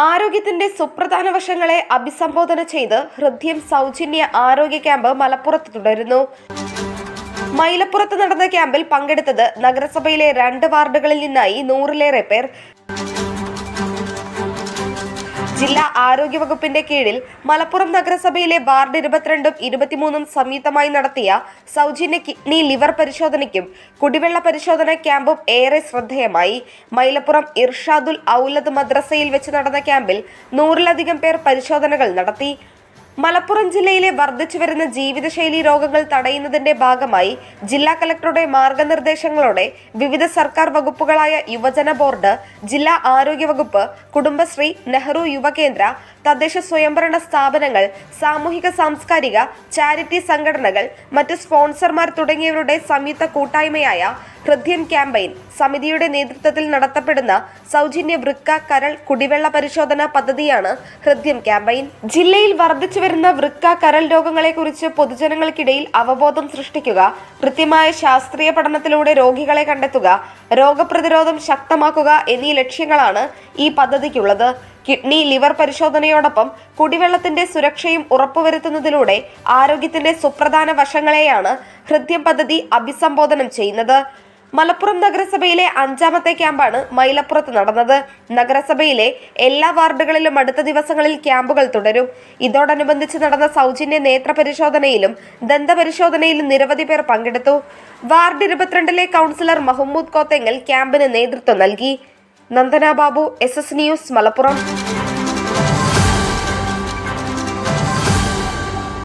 ആരോഗ്യത്തിന്റെ സുപ്രധാന വശങ്ങളെ അഭിസംബോധന ചെയ്ത് ഹൃദ്യം സൗജന്യ ആരോഗ്യ ക്യാമ്പ് മലപ്പുറത്ത് തുടരുന്നു. മൈലപ്പുറത്ത് നടന്ന ക്യാമ്പിൽ പങ്കെടുത്തത് നഗരസഭയിലെ രണ്ട് വാർഡുകളിൽ നിന്നായി നൂറിലേറെ പേർ ജില്ലാ ആരോഗ്യ വകുപ്പിന്റെ കീഴിൽ മലപ്പുറം നഗരസഭയിലെ വാർഡ് ഇരുപത്തിരണ്ടും ഇരുപത്തിമൂന്നും സംയുക്തമായി നടത്തിയ സൗജന്യ കിഡ്നി ലിവർ പരിശോധനയ്ക്കും കുടിവെള്ള പരിശോധന ക്യാമ്പും ഏറെ ശ്രദ്ധേയമായി. മൈലപ്പുറം ഇർഷാദുൽ ഔലദ് മദ്രസയിൽ വെച്ച് നടന്ന ക്യാമ്പിൽ നൂറിലധികം പേർ പരിശോധനകൾ നടത്തി. മലപ്പുറം ജില്ലയിലെ വർദ്ധിച്ചു വരുന്ന ജീവിതശൈലി രോഗങ്ങൾ തടയുന്നതിന്റെ ഭാഗമായി ജില്ലാ കലക്ടറുടെ മാർഗനിർദ്ദേശങ്ങളോടെ വിവിധ സർക്കാർ വകുപ്പുകളായ യുവജന ബോർഡ് ജില്ലാ ആരോഗ്യ വകുപ്പ് കുടുംബശ്രീ നെഹ്റു യുവകേന്ദ്ര തദ്ദേശ സ്വയംഭരണ സ്ഥാപനങ്ങൾ സാമൂഹിക സാംസ്കാരിക ചാരിറ്റി സംഘടനകൾ മറ്റ് സ്പോൺസർമാർ തുടങ്ങിയവരുടെ സംയുക്ത കൂട്ടായ്മയായ ഹൃദ്യം ക്യാമ്പയിൻ സമിതിയുടെ നേതൃത്വത്തിൽ നടത്തപ്പെടുന്ന സൗജന്യ വൃക്ക കരൾ കുടിവെള്ള പരിശോധന പദ്ധതിയാണ് ഹൃദ്യം ക്യാമ്പയിൻ. ജില്ലയിൽ വർദ്ധിച്ചു വരുന്ന വൃക്ക കരൾ രോഗങ്ങളെക്കുറിച്ച് പൊതുജനങ്ങൾക്കിടയിൽ അവബോധം സൃഷ്ടിക്കുക കൃത്യമായ ശാസ്ത്രീയ പഠനത്തിലൂടെ രോഗികളെ കണ്ടെത്തുക രോഗപ്രതിരോധം ശക്തമാക്കുക എന്നീ ലക്ഷ്യങ്ങളാണ് ഈ പദ്ധതിക്കുള്ളത്. കിഡ്നി ലിവർ പരിശോധനയോടൊപ്പം കുടിവെള്ളത്തിന്റെ സുരക്ഷയും ഉറപ്പുവരുത്തുന്നതിലൂടെ ആരോഗ്യത്തിന്റെ സുപ്രധാന വശങ്ങളെയാണ് ഹൃദ്യം പദ്ധതി അഭിസംബോധനം ചെയ്യുന്നത്. മലപ്പുറം നഗരസഭയിലെ അഞ്ചാമത്തെ ക്യാമ്പാണ് മൈലപ്പുറത്ത് നടന്നത്. നഗരസഭയിലെ എല്ലാ വാർഡുകളിലും അടുത്ത ദിവസങ്ങളിൽ ക്യാമ്പുകൾ തുടരും. ഇതോടനുബന്ധിച്ച് നടന്ന സൗജന്യ നേത്ര പരിശോധനയിലും ദന്തപരിശോധനയിലും നിരവധി പേർ പങ്കെടുത്തു. വാർഡ് ഇരുപത്തിരണ്ടിലെ കൗൺസിലർ മഹമ്മൂദ് കോത്തെങ്ങൽ ക്യാമ്പിന് നേതൃത്വം നൽകി. Nandana Babu S S news Malappuram.